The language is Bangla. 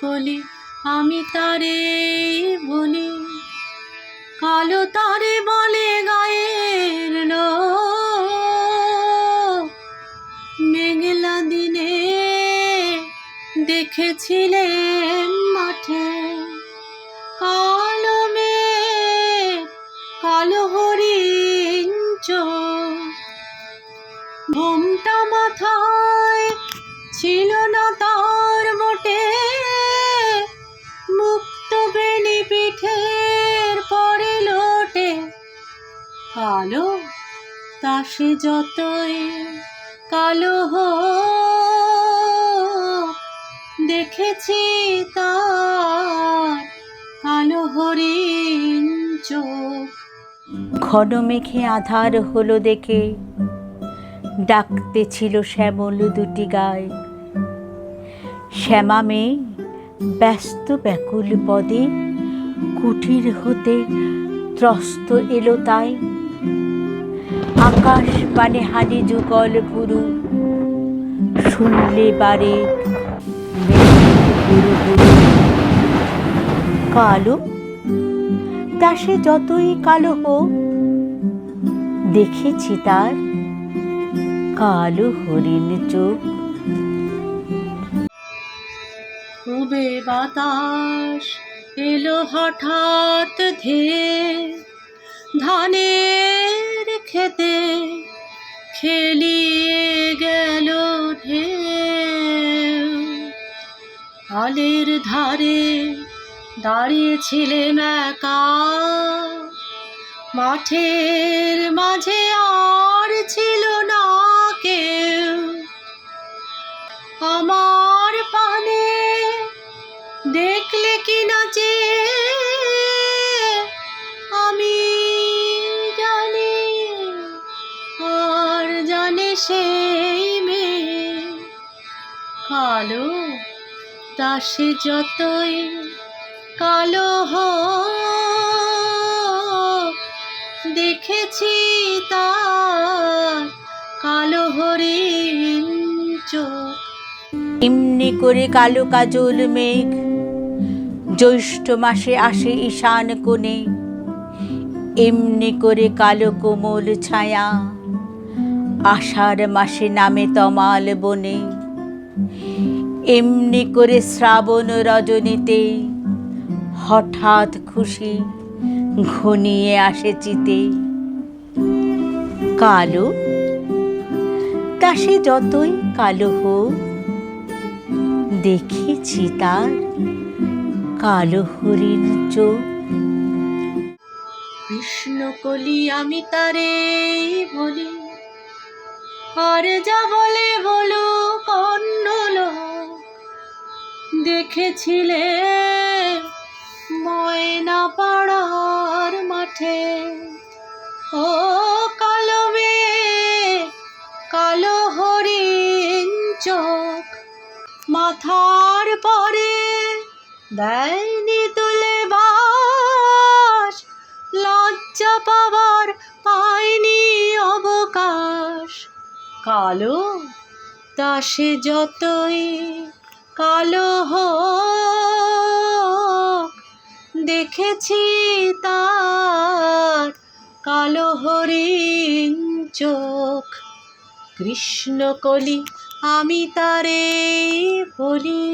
কলি আমি তারে বলি। কালো তারে বলে গায়ের লোক মেঘলা দিনে দেখেছিলেন মাঠে কালো মেঘ, কালো হরিণ ঘুমটা মাথায় ছিল না তার মোটে পিঠের পরে লোটে। কালো তা সে যতই কালো হোক, দেখেছি তার কালো হরিণ চোখ। ঘন মেঘে আধার হলো দেখে, ডাকতে ছিল শ্যামল দুটি গায়ে। শ্যামা মেয়ে ব্যস্ত ব্যাকুল পদে কুটির হতে ত্রস্ত এলো তাই। আকাশ পানে হানি যুগল পুরু শুনলে বারে কালো, তা সে যতই কালো হোক, দেখেছি তার কালো হরিণ চোখ। খুবে বাতাস এলো হঠাৎ ধেয়ে ধানের খেতে, খেলিয়ে গেল ঢেউ হালের ধারে দাঁড়িয়েছিলেন একা, মাঠের মাঝে আর ছিল না। কালো, তা সে যতই কালো হোক, দেখেছি তার কালো হরিণ চোখ। এমনি করে কালো কাজল মেঘ, জ্যৈষ্ঠ মাসে আসে ঈশান কোণে। এমনি করে কালো কোমল ছায়া, আষাঢ় মাসে নামে তমাল বনে। এমনি করে শ্রাবণ রজনীতে হঠাৎ খুশি ঘনিয়ে আসে চিতে। কালো? তা সে যতই কালো হোক, দেখেছি তার কালো হরিণ চোখ। কৃষ্ণ কলি আমি তারে বলি আর যা বলে বলো, কন্নল। দেখেছিলে ময়না পাড়ার মাঠে। ও কালো মেয়ে, কালো হরিণ চোখ। মাথার পরে দেয়নি তুলে বাস। লজ্জা পাবার কালো, তা সে যতই কালো হোক, দেখেছি তার কালো হরিণ চোখ। কৃষ্ণকলি আমি তারে বলি।